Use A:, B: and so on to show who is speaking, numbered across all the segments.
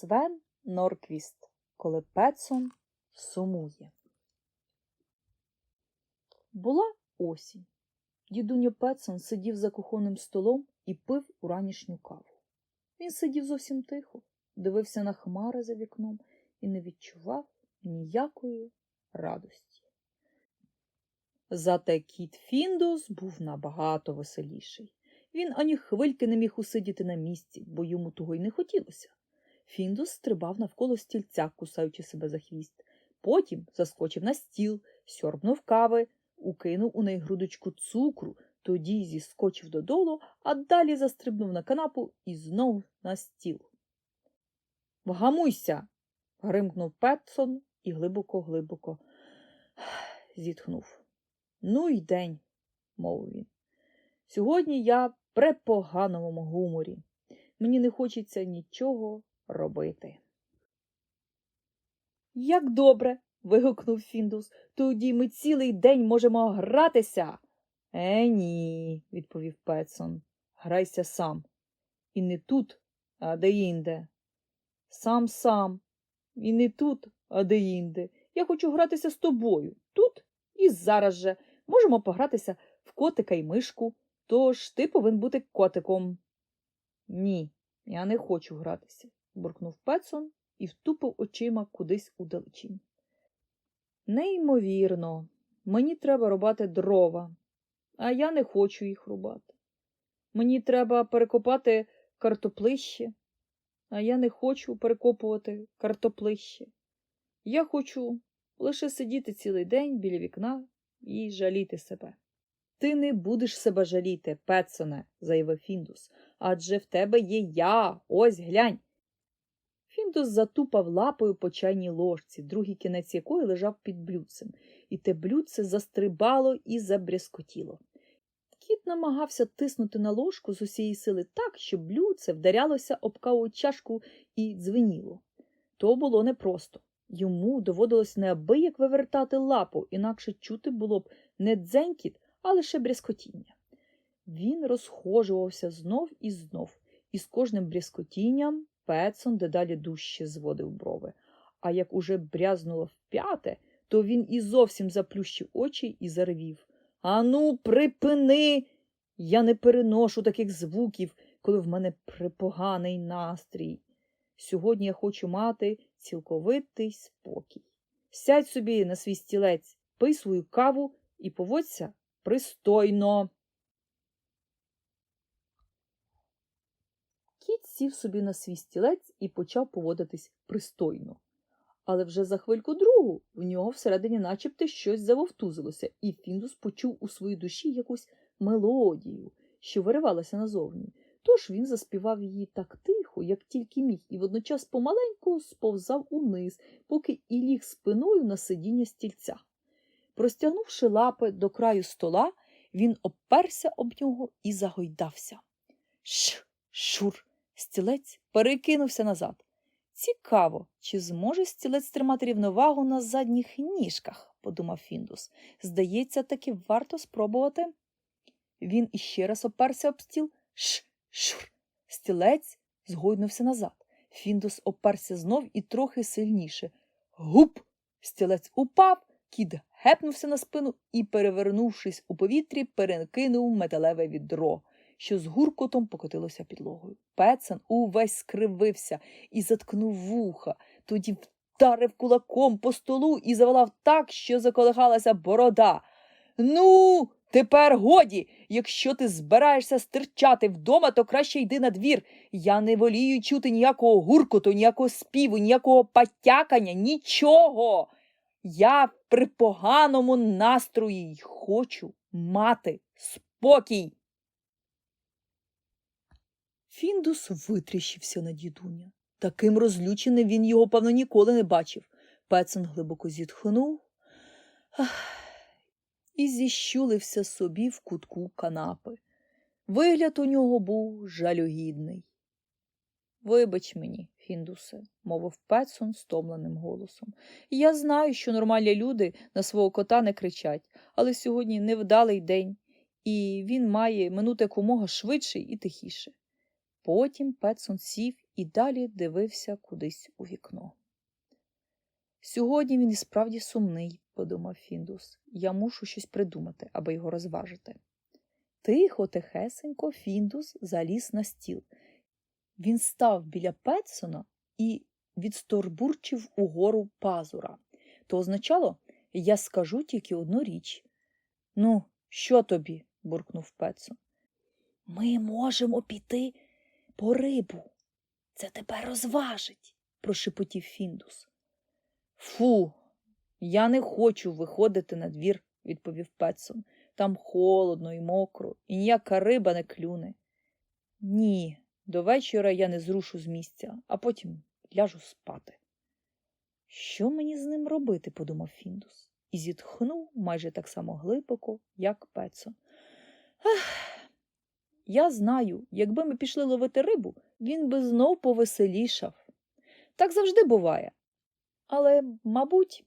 A: Свен Норквіст, коли Петсон сумує. Була осінь. Дідуньо Петсон сидів за кухонним столом і пив уранішню каву. Він сидів зовсім тихо, дивився на хмари за вікном і не відчував ніякої радості. Зате кіт Фіндус був набагато веселіший. Він ані хвильки не міг усидіти на місці, бо йому того й не хотілося. Фіндус стрибав навколо стільця, кусаючи себе за хвіст. Потім заскочив на стіл, сьорбнув кави, укинув у неї грудочку цукру, тоді зіскочив додолу, а далі застрибнув на канапу і знов на стіл. Вгамуйся. гримкнув Петсон і глибоко-глибоко зітхнув. Ну й день, мовив він. Сьогодні я в препоганому гуморі. Мені не хочеться нічого робити. Як добре. вигукнув Фіндус. Тоді ми цілий день можемо гратися. Е, ні, відповів Петсон. Грайся сам. І не тут, а де-інде. Сам сам. І не тут, а де-інде. Я хочу гратися з тобою. Тут і зараз же. Можемо погратися в котика і мишку. Тож ти повинен бути котиком. Ні, я не хочу гратися, буркнув Петсон і втупив очима кудись удалечінь. Неймовірно, мені треба рубати дрова, а я не хочу їх рубати. Мені треба перекопати картоплище, а я не хочу перекопувати картоплище. Я хочу лише сидіти цілий день біля вікна і жаліти себе. Ти не будеш себе жаліти, Петсоне, заявив Фіндус, адже в тебе є я, ось глянь. Фіндус затупав лапою по чайній ложці, другий кінець якої лежав під блюдцем, і те блюдце застрибало і забрязкотіло. Кіт намагався тиснути на ложку з усієї сили так, щоб блюдце вдарялося об каву чашку і дзвеніло. То було непросто. Йому доводилось неабияк вивертати лапу, інакше чути було б не дзенькіт, а лише брязкотіння. Він розхожувався знов і знов, і з кожним брязкотінням Петсон дедалі дужче зводив брови. А як уже брязнуло вп'яте, то він і зовсім заплющив очі і заревів. Ану, припини! Я не переношу таких звуків, коли в мене припоганий настрій. Сьогодні я хочу мати цілковитий спокій. Сядь собі на свій стілець, пий свою каву і поводься пристойно. Кіт сів собі на свій стілець і почав поводитись пристойно. Але вже за хвильку другу в нього всередині начебто щось завовтузилося, і Фіндус почув у своїй душі якусь мелодію, що виривалася назовні. Тож він заспівав її так тихо, як тільки міг, і водночас помаленьку сповзав униз, поки і ліг спиною на сидіння стільця. Простягнувши лапи до краю стола, він оперся об нього і загойдався. Ш, шур, стілець перекинувся назад. Цікаво, чи зможе стілець тримати рівновагу на задніх ніжках, подумав Фіндус. Здається, таки варто спробувати. Він іще раз оперся об стіл. Ш, шур. Стілець згойнувся назад. Фіндус оперся знов і трохи сильніше. Гуп! Стілець упав, кіт гепнувся на спину і, перевернувшись у повітрі, перекинув металеве відро, що з гуркотом покотилося підлогою. Пецен увесь скривився і заткнув вуха, тоді вдарив кулаком по столу і завалав так, що заколихалася борода. Ну, тепер годі. Якщо ти збираєшся стирчати вдома, то краще йди на двір. Я не волію чути ніякого гуркоту, ніякого співу, ніякого патякання, нічого. Я в припоганому настрої й хочу мати спокій. Фіндус витріщився на дідуня. Таким розлюченим він його, певно, ніколи не бачив. Пецен глибоко зітхнув і зіщулився собі в кутку канапи. Вигляд у нього був жалюгідний. Вибач мені, Фіндусе, мовив Петсон стомленим голосом. Я знаю, що нормальні люди на свого кота не кричать, але сьогодні невдалий день, і він має минути якомога швидше і тихіше. Потім Петсон сів і далі дивився кудись у вікно. Сьогодні він і справді сумний, подумав Фіндус. Я мушу щось придумати, аби його розважити. Тихо, тихесенько, Фіндус заліз на стіл. Він став біля Петсона і відсторбурчив угору пазура. То означало, я скажу тільки одну річ. Ну, що тобі? буркнув Петсон. Ми можемо піти по рибу. Це тебе розважить, прошепотів Фіндус. Фу, я не хочу виходити на двір, відповів Петсон. Там холодно і мокро, і ніяка риба не клюне. Ні, до вечора я не зрушу з місця, а потім ляжу спати. Що мені з ним робити? подумав Фіндус, і зітхнув майже так само глибоко, як Петсон. Ех, я знаю, якби ми пішли ловити рибу, він би знов повеселішав. Так завжди буває. Але, мабуть,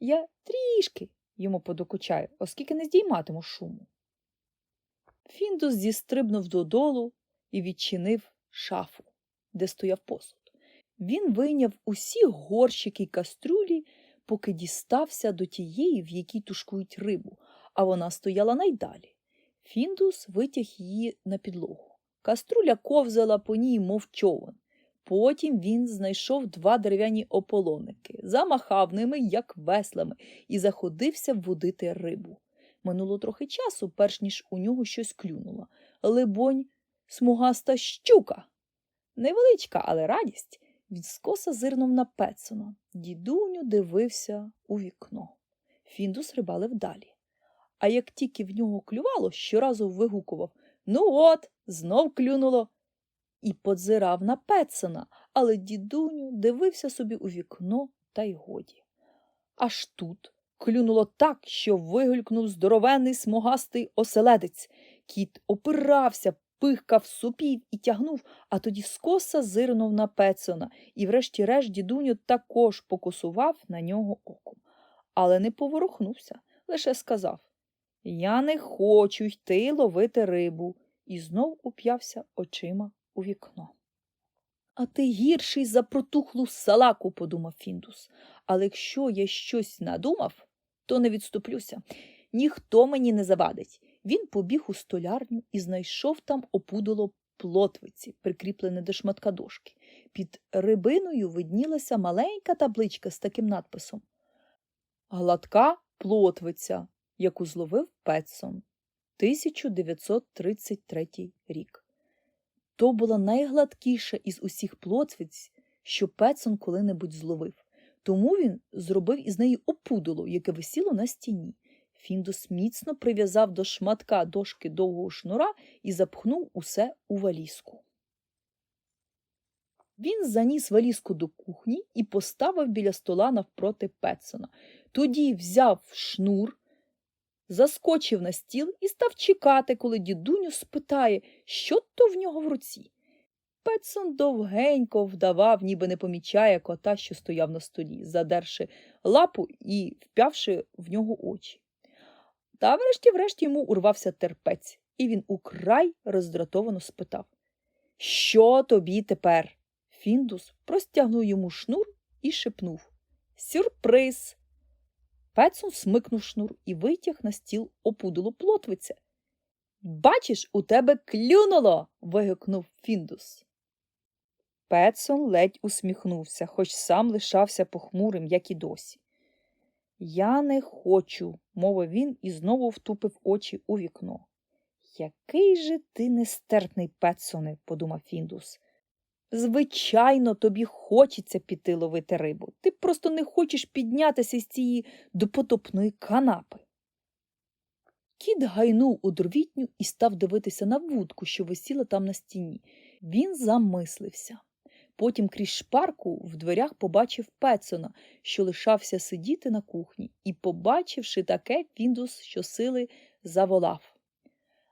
A: я трішки йому подокучаю, оскільки не здійматиму шуму. Фіндус зістрибнув додолу і відчинив шафу, де стояв посуд. Він вийняв усі горщики й кастрюлі, поки дістався до тієї, в якій тушкують рибу, а вона стояла найдалі. Фіндус витяг її на підлогу. Каструля ковзала по ній, мов човен. Потім він знайшов два дерев'яні ополоники, замахав ними, як веслами, і заходився водити рибу. Минуло трохи часу, перш ніж у нього щось клюнуло. Либонь, смугаста щука. Невеличка, але радість. Він скоса зирнув на Петсона. Дідуню дивився у вікно. Фіндус рибалив далі. А як тільки в нього клювало, щоразу вигукував Ну от, знов клюнуло. І подзирав на Петсона, але дідуню дивився собі у вікно та й годі. Аж тут клюнуло так, що вигулькнув здоровенний смугастий оселедець. Кіт опирався, пихкав, супів і тягнув, а тоді скоса зирнув на Петсона, і врешті-решт дідуню також покусував на нього оком. Але не поворухнувся, лише сказав Я не хочу йти ловити рибу, і знов уп'явся очима у вікно. А ти гірший за протухлу салаку, подумав Фіндус. Але якщо я щось надумав, то не відступлюся. Ніхто мені не завадить. Він побіг у столярню і знайшов там опудоло плотвиці, прикріплене до шматка дошки. Під рибиною виднілася маленька табличка з таким надписом Гладка плотвиця, яку зловив Петсон. 1933 рік. То була найгладкіша із усіх плотвиць, що Петсон коли-небудь зловив. Тому він зробив із неї опудоло, яке висіло на стіні. Фіндус міцно прив'язав до шматка дошки довгого шнура і запхнув усе у валізку. Він заніс валізку до кухні і поставив біля стола навпроти Петсона. Тоді взяв шнур, заскочив на стіл і став чекати, коли дідуню спитає, що то в нього в руці. Петсон довгенько вдавав, ніби не помічає кота, що стояв на столі, задерши лапу і вп'явши в нього очі. Та врешті-врешті йому урвався терпець, і він украй роздратовано спитав Що тобі тепер? Фіндус простягнув йому шнур і шепнув Сюрприз. Петсон смикнув шнур і витяг на стіл опудоло плотвиця. Бачиш, у тебе клюнуло. вигукнув Фіндус. Петсон ледь усміхнувся, хоч сам лишався похмурим, як і досі. Я не хочу, мовив він і знову втупив очі у вікно. Який же ти нестерпний, Петсоне, подумав Фіндус. Звичайно, тобі хочеться піти ловити рибу. Ти просто не хочеш піднятися з цієї допотопної канапи. Кіт гайнув у дровітню і став дивитися на вудку, що висіла там на стіні. Він замислився. Потім крізь шпарку в дверях побачив Петсона, що лишався сидіти на кухні, і, побачивши таке, Фіндус щосили заволав.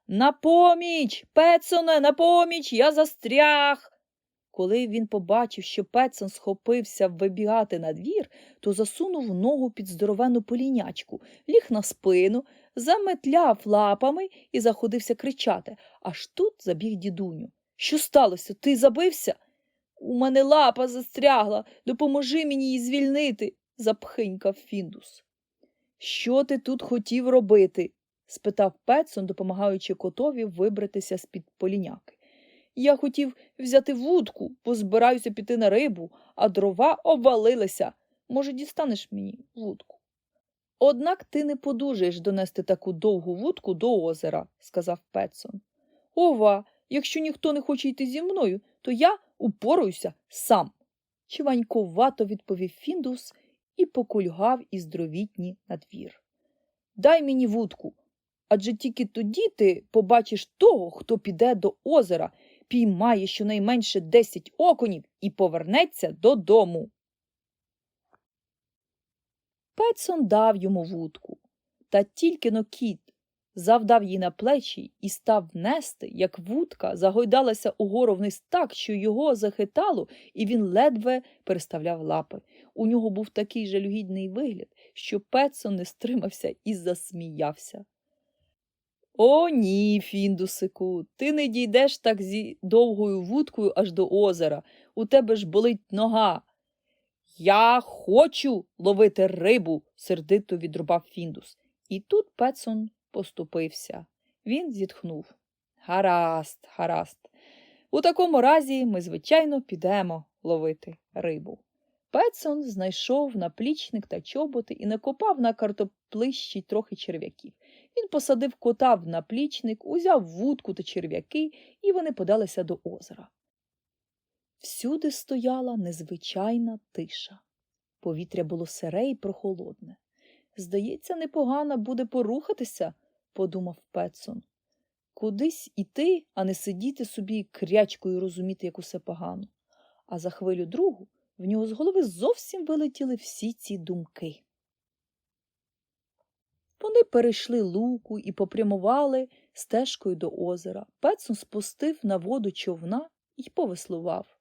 A: На поміч, Петсоне, на поміч, я застряг. Коли він побачив, що Петсон схопився вибігати на двір, то засунув ногу під здоровену полінячку, ліг на спину, заметляв лапами і заходився кричати. Аж тут забіг дідуню. Що сталося? Ти забився? У мене лапа застрягла. Допоможи мені її звільнити, запхинькав Фіндус. Що ти тут хотів робити? спитав Петсон, допомагаючи котові вибратися з-під поліняки. Я хотів взяти вудку, бо збираюся піти на рибу, а дрова обвалилися. Може, дістанеш мені вудку? Однак ти не подужаєш донести таку довгу вудку до озера, сказав Петсон. Ова, якщо ніхто не хоче йти зі мною, то я упораюся сам. Чванькувато відповів Фіндус і покульгав із дровітні на двір. Дай мені вудку, адже тільки тоді ти побачиш того, хто піде до озера, піймає щонайменше десять окунів і повернеться додому. Петсон дав йому вудку, та тільки но кіт завдав їй на плечі і став нести, як вудка загойдалася угору вниз так, що його захитало, і він ледве переставляв лапи. У нього був такий жалюгідний вигляд, що Петсон не стримався і засміявся. О, ні, Фіндусику, ти не дійдеш так зі довгою вудкою аж до озера. У тебе ж болить нога. Я хочу ловити рибу, сердито відрубав Фіндус. І тут Петсон поступився. Він зітхнув. Гаразд, гаразд. У такому разі ми, звичайно, підемо ловити рибу. Петсон знайшов наплічник та чоботи і накопав на картоплищі трохи черв'яків. Він посадив кота в наплічник, узяв вудку та черв'яки, і вони подалися до озера. Всюди стояла незвичайна тиша. Повітря було сире і прохолодне. Здається, непогано буде порухатися, подумав Петсон. Кудись іти, а не сидіти собі крячкою розуміти, як усе погано. А за хвилю другу в нього з голови зовсім вилетіли всі ці думки. Вони перейшли луку і попрямували стежкою до озера. Петсон спустив на воду човна і повеслував.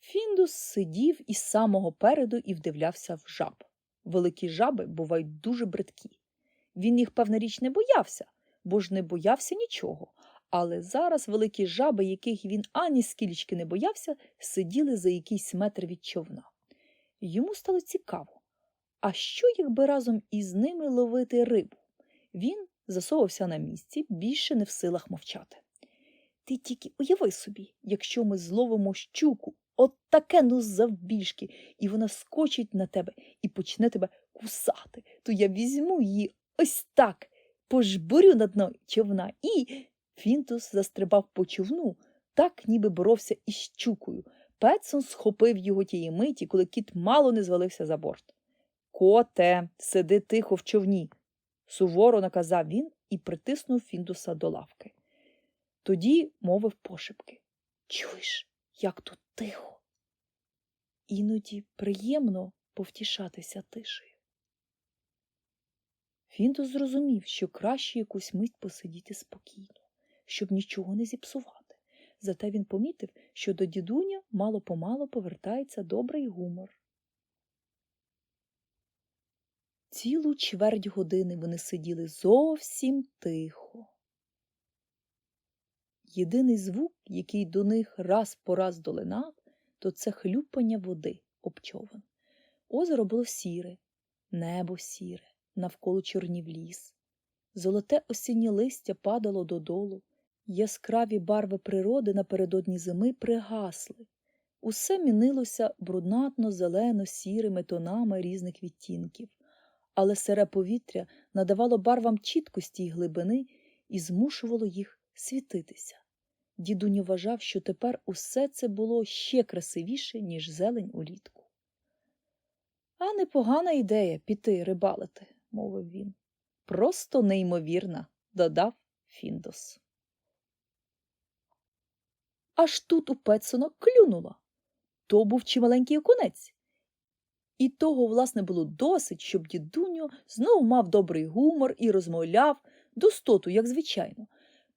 A: Фіндус сидів із самого переду і вдивлявся в жаб. Великі жаби бувають дуже бридкі. Він їх, певна річ, не боявся, бо ж не боявся нічого. Але зараз великі жаби, яких він ані скілечки не боявся, сиділи за якийсь метр від човна. Йому стало цікаво. А що, якби разом із ними ловити рибу? Він засовався на місці, більше не в силах мовчати. Ти тільки уяви собі, якщо ми зловимо щуку, от таке ну завбільшки, і вона скочить на тебе і почне тебе кусати, то я візьму її ось так, пожбурю на дно човна і. Фінтус застрибав по човну, так ніби боровся із щукою. Петсон схопив його тієї миті, коли кіт мало не звалився за борт. Коте, сиди тихо в човні, суворо наказав він і притиснув Фіндуса до лавки. Тоді мовив пошепки Чуєш, як тут тихо. Іноді приємно повтішатися тишею. Фіндус зрозумів, що краще якусь мить посидіти спокійно, щоб нічого не зіпсувати. Зате він помітив, що до дідуня мало помалу повертається добрий гумор. Цілу чверть години вони сиділи зовсім тихо. Єдиний звук, який до них раз по раз долинав, то це хлюпання води об човен. Озеро було сіре, небо сіре, навколо чорнів ліс. Золоте осіннє листя падало додолу, яскраві барви природи напередодні зими пригасли. Усе мінилося бруднатно зелено сірими тонами різних відтінків, але сире повітря надавало барвам чіткості й глибини і змушувало їх світитися. Дідунь вважав, що тепер усе це було ще красивіше, ніж зелень улітку. А непогана ідея піти рибалити, мовив він. Просто неймовірна, додав Фіндос. Аж тут у Петсона клюнуло. То був чималенький окунець. І того, власне, було досить, щоб дідуньо знову мав добрий гумор і розмовляв достоту, як звичайно.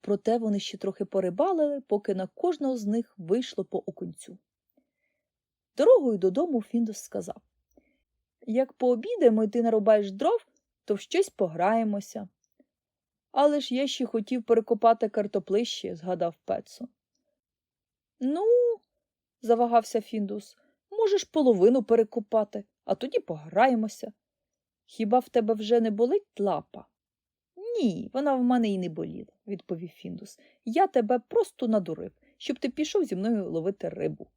A: Проте вони ще трохи порибалили, поки на кожного з них вийшло по окунцю. Дорогою додому Фіндус сказав Як пообідаємо і ти нарубаєш дров, то в щось пограємося. Але ж я ще хотів перекопати картоплище, згадав Петсон. Ну, завагався Фіндус. Можеш половину перекопати, а тоді пограємося. Хіба в тебе вже не болить лапа? Ні, вона в мене й не боліла, відповів Фіндус. Я тебе просто надурив, щоб ти пішов зі мною ловити рибу.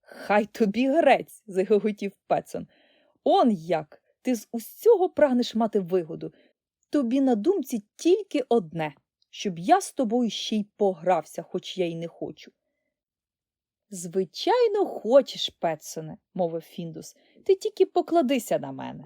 A: Хай тобі грець, загоготів Петсон. Он як! Ти з усього прагнеш мати вигоду. Тобі на думці тільки одне, щоб я з тобою ще й погрався, хоч я й не хочу. Звичайно, хочеш, Петсоне, мовив Фіндус. Ти тільки покладися на мене.